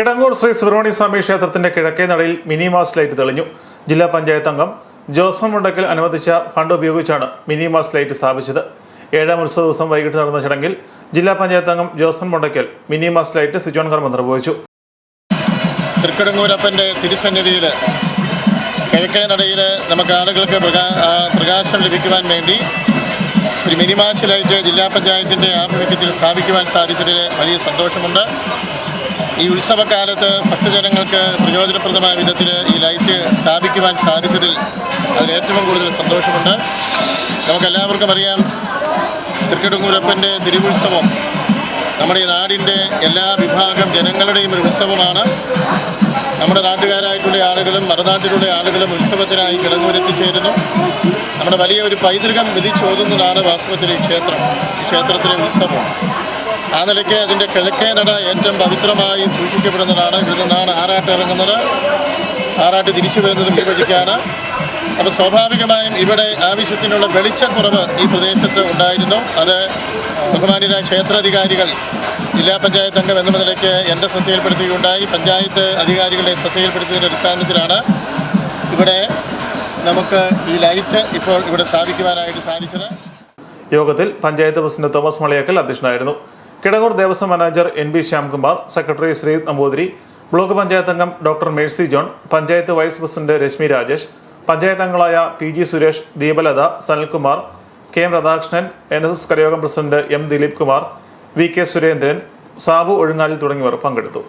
കിടങ്ങൂർ ശ്രീ സുബ്രഹ്മണ്യ സ്വാമി ക്ഷേത്രത്തിന്റെ കിഴക്കേ നടയിൽ മിനി മാസ് ലൈറ്റ് തെളിഞ്ഞു. ജില്ലാ പഞ്ചായത്ത് അംഗം ജോസ്മൻ മുണ്ടക്കൽ അനുവദിച്ച ഫണ്ട് ഉപയോഗിച്ചാണ് മിനി മാസ് ലൈറ്റ് സ്ഥാപിച്ചത്. ഏഴാം ഉത്സവ ദിവസം വൈകിട്ട് നടന്ന ചടങ്ങിൽ ജില്ലാ പഞ്ചായത്ത് അംഗം Josman Mundakkal mini mast light സിജോൺ കർമ്മ നിർവഹിച്ചു. തൃക്കടങ്ങൂരപ്പന്റെ തിരുസന്നിധിയിൽ കിഴക്കേ നടയിൽ നമുക്ക് ആളുകൾക്ക് പ്രകാ പ്രകാശം ലഭിക്കുവാൻ വേണ്ടി ഒരു ലൈറ്റ് ജില്ലാ പഞ്ചായത്തിന്റെ ആഭിമുഖ്യത്തിൽ സ്ഥാപിക്കുവാൻ സാധിച്ചതിൽ വലിയ സന്തോഷമുണ്ട്. ഈ ഉത്സവകാലത്ത് ഭക്തജനങ്ങൾക്ക് പ്രയോജനപ്രദമായ വിധത്തിൽ ഈ ലൈറ്റ് സ്ഥാപിക്കുവാൻ സാധിച്ചതിൽ അതിൽ ഏറ്റവും കൂടുതൽ സന്തോഷമുണ്ട്. നമുക്കെല്ലാവർക്കും അറിയാം തൃക്കടങ്ങൂരപ്പന്റെ തിരുവുത്സവം നമ്മുടെ നാടിന്റെ എല്ലാ വിഭാഗം ജനങ്ങളുടെയും ഒരു ഉത്സവമാണ്. നമ്മുടെ നാട്ടുകാരായിട്ടുള്ള ആളുകളും മറുനാട്ടിലുള്ള ആളുകളും ഉത്സവത്തിനായി കിടങ്ങൂരെത്തിച്ചേരുന്നു. നമ്മുടെ വലിയ ഒരു പൈതൃകം വിധിച്ചോതുന്നതാണ് വാസ്തവത്തിൽ ഈ ക്ഷേത്രം ക്ഷേത്രത്തിലെ ഉത്സവം. ആ നിലയ്ക്ക് അതിന്റെ കിഴക്കേനട ഏറ്റവും പവിത്രമായി സൂക്ഷിക്കപ്പെടുന്നതാണ്. ഇവിടെ നിന്നാണ് ആറാട്ട് ഇറങ്ങുന്നത്. ആറാട്ട് തിരിച്ചു വരുന്നതും ഈ വഴിക്കാണ്. അപ്പോൾ സ്വാഭാവികമായും ഇവിടെ ആവശ്യത്തിനുള്ള വെളിച്ചക്കുറവ് ഈ പ്രദേശത്ത് ഉണ്ടായിരുന്നു. അത് ബഹുമാന്യരായ ക്ഷേത്രാധികാരികൾ ജില്ലാ പഞ്ചായത്ത് അംഗം എന്ന നിലയ്ക്ക് എന്റെ ശ്രദ്ധയിൽപ്പെടുത്തുകയുണ്ടായി പഞ്ചായത്ത് അധികാരികളെ ശ്രദ്ധയിൽപ്പെടുത്തിയതിന്റെ അടിസ്ഥാനത്തിലാണ് ഇവിടെ നമുക്ക് ഈ ലൈറ്റ് ഇപ്പോൾ ഇവിടെ സ്ഥാപിക്കുവാനായിട്ട് സാധിച്ചത്. യോഗത്തിൽ പഞ്ചായത്ത് പ്രസിഡന്റ് തോമസ് മളിയാക്കൽ അധ്യക്ഷനായിരുന്നു. Kidangoor Devaswom manager N B Shyamkumar secretary Shri Namboothiri block panchayat അംഗം doctor Mercy John panchayat vice president Reshmi Rajesh panchayat അംഗങ്ങളായ P G Suresh Deepalatha Sanalkumar K M Radhakrishnan N S S Karayogam president M Dileep Kumar V K Surendran Sabu Ozhungalil തുടങ്ങിയവർ പങ്കെടുത്തു.